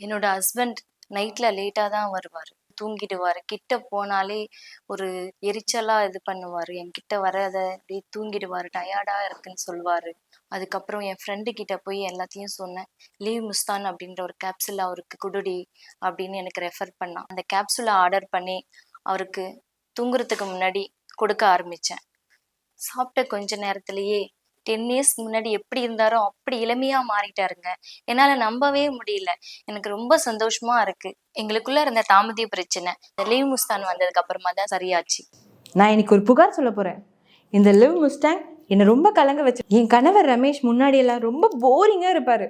என்னோட ஹஸ்பண்ட் நைட்ல லேட்டாக தான் வருவார். தூங்கிடுவார். கிட்ட போனாலே ஒரு எரிச்சலாக இது பண்ணுவார். என்கிட்ட வராத அப்படியே தூங்கிடுவார் டயர்டாக இருக்குன்னு சொல்லுவார். அதுக்கப்புறம் என் ஃப்ரெண்டு கிட்ட போய் எல்லாத்தையும் சொன்னேன். லீவ் முஸ்தான் அப்படின்ற ஒரு கேப்சூல் அவருக்கு குடுடி அப்படின்னு எனக்கு ரெஃபர் பண்ணான். அந்த கேப்சூலை ஆர்டர் பண்ணி அவருக்கு தூங்குறதுக்கு முன்னாடி கொடுக்க ஆரம்பித்தேன் சாப்பிட்ட கொஞ்ச நேரத்திலேயே டென் இயர்ஸ்க்கு முன்னாடி எப்படி இருந்தாரோ அப்படி இளமையா மாறிட்டாருங்க. என்னால நம்பவே முடியல. எனக்கு ரொம்ப சந்தோஷமா இருக்கு. எங்களுக்குள்ள இருந்த தாமதிய பிரச்சனை. இந்த லீவ் முஸ்தான் வந்ததுக்கு அப்புறமா தான் சரியாச்சு. நான் இன்னைக்கு ஒரு புகார் சொல்ல போகிறேன் இந்த லிவ் முஸ்டாங் என்னை ரொம்ப கலங்க வச்சு என் கணவர் ரமேஷ் முன்னாடி எல்லாம் ரொம்ப போரிங்காக இருப்பார்.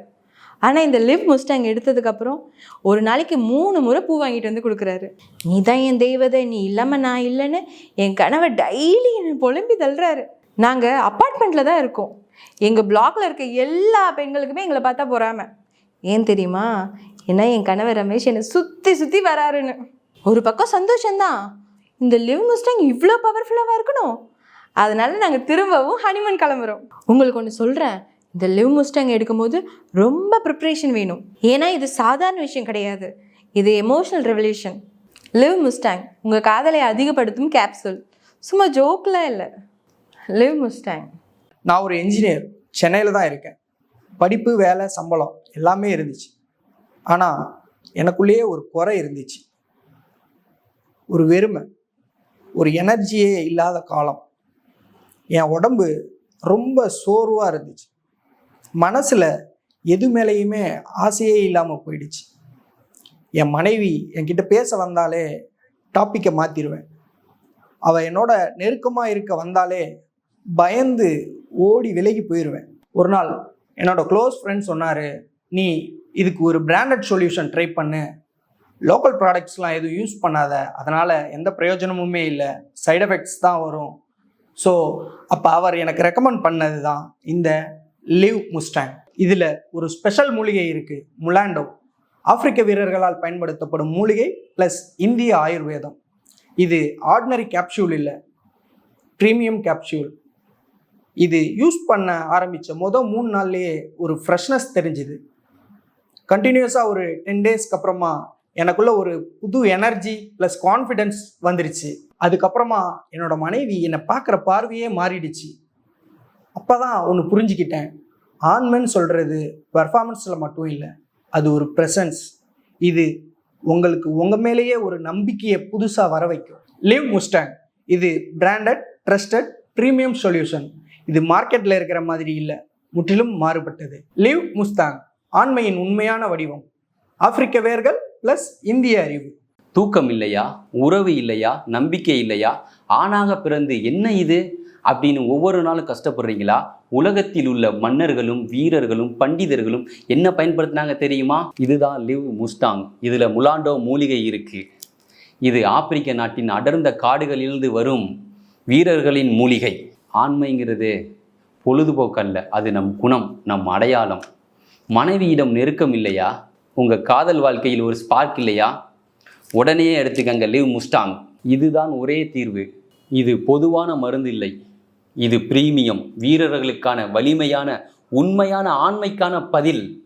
ஆனால் இந்த லிவ் முஸ்டாங் எடுத்ததுக்கப்புறம் ஒரு நாளைக்கு மூணு முறை பூ வாங்கிட்டு வந்து கொடுக்குறாரு. நீ தான் என் தெய்வதை நீ இல்லாமல் நான் இல்லைன்னு என் கணவர் டெய்லி என்னை புலம்பி தள்ளுறாரு. நாங்கள் அப்பார்ட்மெண்ட்டில் தான் இருக்கோம். எங்கள் பிளாக்ல இருக்க எல்லா பெண்களுக்குமே எங்களை பார்த்தா பொறாம. ஏன் தெரியுமா? ஏன்னா என் கணவர் ரமேஷ் என்னை சுற்றி சுற்றி வராருன்னு. ஒரு பக்கம் சந்தோஷம்தான். இந்த லிவ் முஸ்டாங் இவ்வளோ பவர்ஃபுல்லாக இருக்கணும். அதனால நாங்கள் திரும்பவும் ஹனிமன் கிளம்புறோம். உங்களுக்கு ஒன்று சொல்கிறேன் இந்த லிவ் முஸ்டாங் எடுக்கும்போது ரொம்ப ப்ரிப்ரேஷன் வேணும். ஏன்னா இது சாதாரண விஷயம் கிடையாது. இது எமோஷனல் ரெவல்யூஷன் லிவ் முஸ்டாங் உங்கள் காதலை அதிகப்படுத்தும் கேப்சூல் சும்மா ஜோக்கெலாம் இல்லை. லிவ் முஸ்டாங். நான் ஒரு என்ஜினியர் சென்னையில் தான் இருக்கேன். படிப்பு வேலை சம்பளம் எல்லாமே இருந்துச்சு. ஆனால் எனக்குள்ளேயே ஒரு குறை இருந்துச்சு. ஒரு வெறுமை ஒரு எனர்ஜியே இல்லாத காலம். என் உடம்பு ரொம்ப சோர்வாக இருந்துச்சு. மனசில் எது மேலேயுமே ஆசையே இல்லாமல் போயிடுச்சு. என் மனைவி என்கிட்ட பேச வந்தாலே டாப்பிக்கை மாற்றிடுவேன் அவள் என்னோட நெருக்கமாக இருக்க வந்தாலே பயந்து ஓடி விலகி போயிடுவேன் ஒரு நாள் என்னோட க்ளோஸ் ஃப்ரெண்ட் சொன்னார் நீ இதுக்கு ஒரு பிராண்டட் சொல்யூஷன் ட்ரை பண்ணு. லோக்கல் ப்ராடக்ட்ஸ்லாம் எதுவும் யூஸ் பண்ணாத. அதனால் எந்த பிரயோஜனமுமே இல்லை. சைட் எஃபெக்ட்ஸ் தான் வரும். ஸோ அப்போ அவர் எனக்கு ரெக்கமெண்ட் பண்ணது தான் இந்த லிவ் முஸ்டாங் இதில் ஒரு ஸ்பெஷல் மூலிகை இருக்குது முலாண்டோ ஆப்பிரிக்க வீரர்களால் பயன்படுத்தப்படும் மூலிகை ப்ளஸ் இந்திய ஆயுர்வேதம். இது ஆர்டினரி கேப்சூல் இல்லை ப்ரீமியம் கேப்சூல் இது யூஸ் பண்ண ஆரம்பித்த மொதல் மூணு நாள்லேயே ஒரு ஃப்ரெஷ்னஸ் தெரிஞ்சுது. கண்டினியூஸாக ஒரு டென் டேஸ்க்கு அப்புறமா எனக்குள்ள ஒரு புது எனர்ஜி ப்ளஸ் கான்ஃபிடென்ஸ் வந்துருச்சு. அதுக்கப்புறமா என்னோட மனைவி என்னை பார்க்குற பார்வையே மாறிடுச்சு. அப்போ தான் ஒன்று புரிஞ்சுக்கிட்டேன். ஆண்மென்னு சொல்கிறது பெர்ஃபார்மன்ஸில் மட்டும் இல்லை அது ஒரு ப்ரெசன்ஸ் இது உங்களுக்கு உங்கள் மேலேயே ஒரு நம்பிக்கையை புதுசாக வர வைக்கும். லிவ் முஸ்டாங் இது பிராண்டட் ட்ரஸ்டட் ப்ரீமியம் சொல்யூஷன் இது மார்க்கெட்டில் இருக்கிற மாதிரி இல்லை. முற்றிலும் மாறுபட்டது. லிவ் முஸ்தாங் ஆண்மையின் உண்மையான வடிவம். ஆப்பிரிக்க வேர்கள் ப்ளஸ் இந்திய அறிவு. தூக்கம் இல்லையா? உறவு இல்லையா? நம்பிக்கை இல்லையா? ஆணாக பிறந்து என்ன இது? அப்படின்னு ஒவ்வொரு நாளும் கஷ்டப்படுறீங்களா? உலகத்தில் உள்ள மன்னர்களும் வீரர்களும் பண்டிதர்களும் என்ன பயன்படுத்தினாங்க தெரியுமா? இதுதான் லிவ் முஸ்டாங் இதில் முலாண்டோ மூலிகை இருக்கு. இது ஆப்பிரிக்க நாட்டின் அடர்ந்த காடுகளிலிருந்து வரும் வீரர்களின் மூலிகை. ஆண்மைங்கிறது பொழுதுபோக்கல்ல அது நம் குணம் நம் அடையாளம். மனைவியிடம் நெருக்கம் இல்லையா? உங்கள் காதல் வாழ்க்கையில் ஒரு ஸ்பார்க் இல்லையா? உடனே எடுத்துக்கங்க லிவ் முஸ்டாங் இதுதான் ஒரே தீர்வு. இது பொதுவான மருந்து இல்லை. இது பிரீமியம் வீரர்களுக்கான வலிமையான உண்மையான ஆண்மைக்கான பதில்.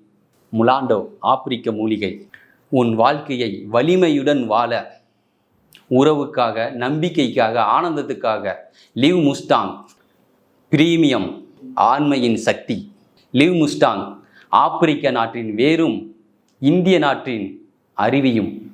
முலாண்டோ ஆப்பிரிக்க மூலிகை. உன் வாழ்க்கையை வலிமையுடன் வாழ உறவுக்காக நம்பிக்கைக்காக ஆனந்தத்துக்காக. லிவ் முஸ்டாங் பிரீமியம் ஆண்மையின் சக்தி. லிவ் முஸ்டாங் ஆப்பிரிக்க நாட்டின் வேரும் இந்திய நாட்டின் அறிவியும்.